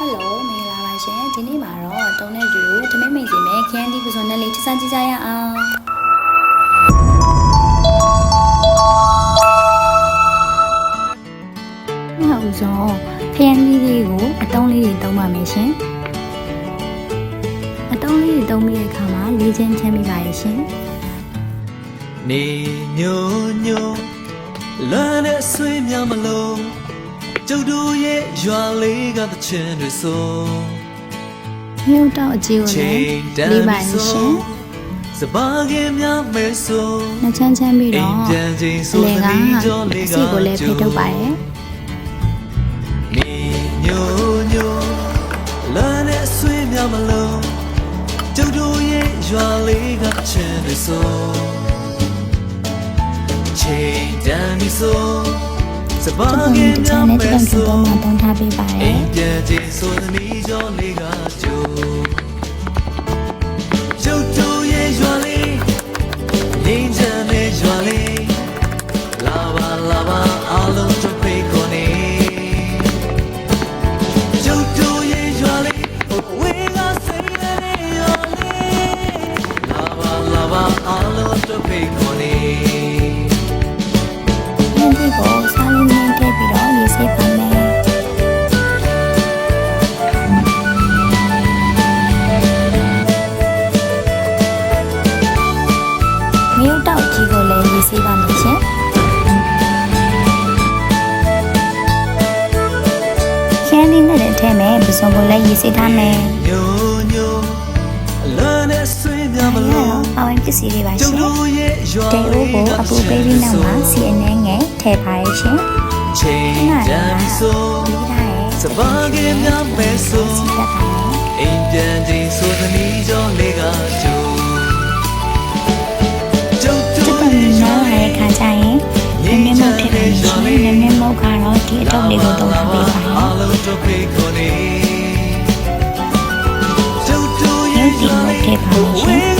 ဟယ်လိုမင်္ဂလာပါရှင်ဒီနေ့မှာတော့တုံးတဲ့တူတူတမင်မိတ်စီမဲ့ခရမ်းဒီပစုံနဲ့လေးချစကြည့်ကြရအောင်နောက်ဦးဆုံးခရမ်းလေးလေးကိုအတုံးလေးတွေတုံးပါမယ်ရှင်အတုံးလေးတွေတုံးပြီးတဲ့အခါမှာလေးချင်းချမ်းမိပါရဲ့ရှင်နေညိုညိုလမ်းနဲ့ဆွေးများမလို့ ကျုပ်တို့ရဲ့ရွာလေးကသချင်းတွေဆိုမြို့တော့အကြီးကိုလည်းလေးပါရဲ့ရှင်စပါးကင်းများမဲဆိုနှစ်ချမ်းချမ်းပြီးအိတော့မ်ပြန်ချင်းအဆိုလေသကမီးကြောအလေးကစီကိုလည်းဖိထုတ်ပါရဲ့နေညိုညိုလမ်းနဲ့ဆွေးများမလို့ကျုပ်တို့ရဲ့ရွာလေးကသချင်းတွေဆိုချိန်တန်ပြီဆို စပါးကျုပ်ကကင်းဒီချများမ်းနဲ့မဲတန်တူဆိုတော့မှတုံးထားပေးပါရဲ့အိမ်ပြန်ချင်းဆိုသမီးကျော်လေး ထည့်မယ်ပစုံကိုလည်းရေစိတ်ထားမယ်ညိုညိုအလန်းနဲ့ဆွေးများမအဲ့လို့တော့အဝင်ပစ္စည်းတွေပါကျုရှင်ပ်တို့ရဲ့ရွာတေအိုးကိုအပူပေးပြီးနောက်မှာစီအနေငယ်ထည့်ပါရဲ့ရှင်ချိန်ခဏတန်ပြီဆိုပြီးတာရဲ့စပါးကင်းများပဲဆိုစီတက်ပါမယ်အိမ်ပြန်ချိန်ဆိုသမီးကျော်လေးကကြိုကျုပ်ကျုပ်တို့ကရဲ့မြင်ရွာလာလေးတဲ့ခါကျရင်နည်းနည်းမထည့်ပါနဲ့ရှင်နည်းနည်းမဟုတ်ကတော့ဒီအတော့လေးကိုတုံးထားပေးပါ တို့ရဲ့ရွာလေးဝေးကစိတ်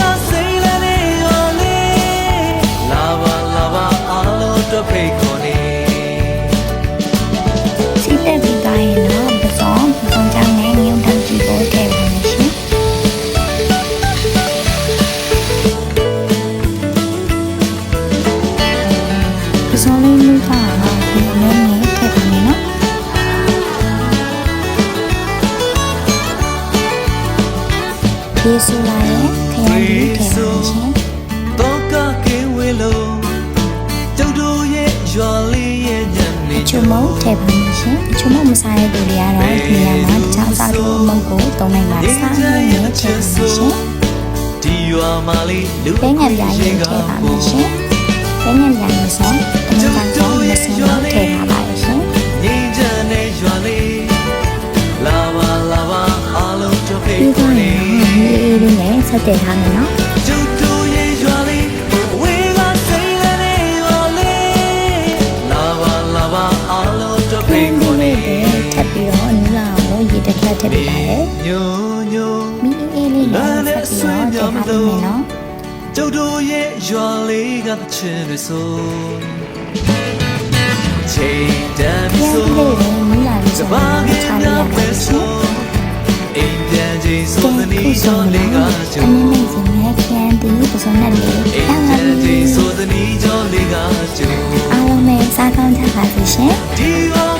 ဒီဆိုလာရဲ့ခရမ်းလေးထည့်ပါမယ်ရှင်တော့ကကင်းဝေလုံးကျုပ်တို့ရဲ့ရွာလေးရဲ့ညနေအချုံမုံထည့်ပါမယ်ရှင်အချုံမုံမစားတဲ့သူတွေကတော့ဒီနေရာမှာတခြားအစားထိုးမုံကိုသုံးနိုင်ပါစားနေနဲ့ထည့်ပါမယ်ရှင်ဒီရွာမှာလေးလူ။ဘဲငံပြားရင်ထည့်ပါမယ်ရှင်။ဘဲငံပြားရင်ဆိုတမန်ကောင်မစင်းတော့ထ ဆက်တက်ထားမယ်နော်ကျုပ်တို့ရဲ့ရွာလေးဝေးကစိတ်နဲ့ရွာလေးလာပါလာပါအားလုံးတို့။ဖိတ်ခေါ်နေထပ်ပြီးတော့နူလာကိုရေတက်လက်ထည့်ပေးပါရဲ့ညိုညို။မီအေးလေးနဲ့ဆက်ပြီးတော့ထည့်ထားပေးမယ်နော်ကျုပ်တို့ရဲ့ရွာလေးကသချင်းတွေဆိုချိန်တန်။ ဆိုသနည်းကျော်လေးကကျိုအမင်းမင်းစီနဲ့ခရမ်းတီပစုံနဲ့လေးအိမ်ထားပါပြန်ပြီချိန်ဆိုသနည်းကျော်လေးကကျိုအားလုံးပဲစားကောင်းကြပါစေရှင်ဒီရွာမှာ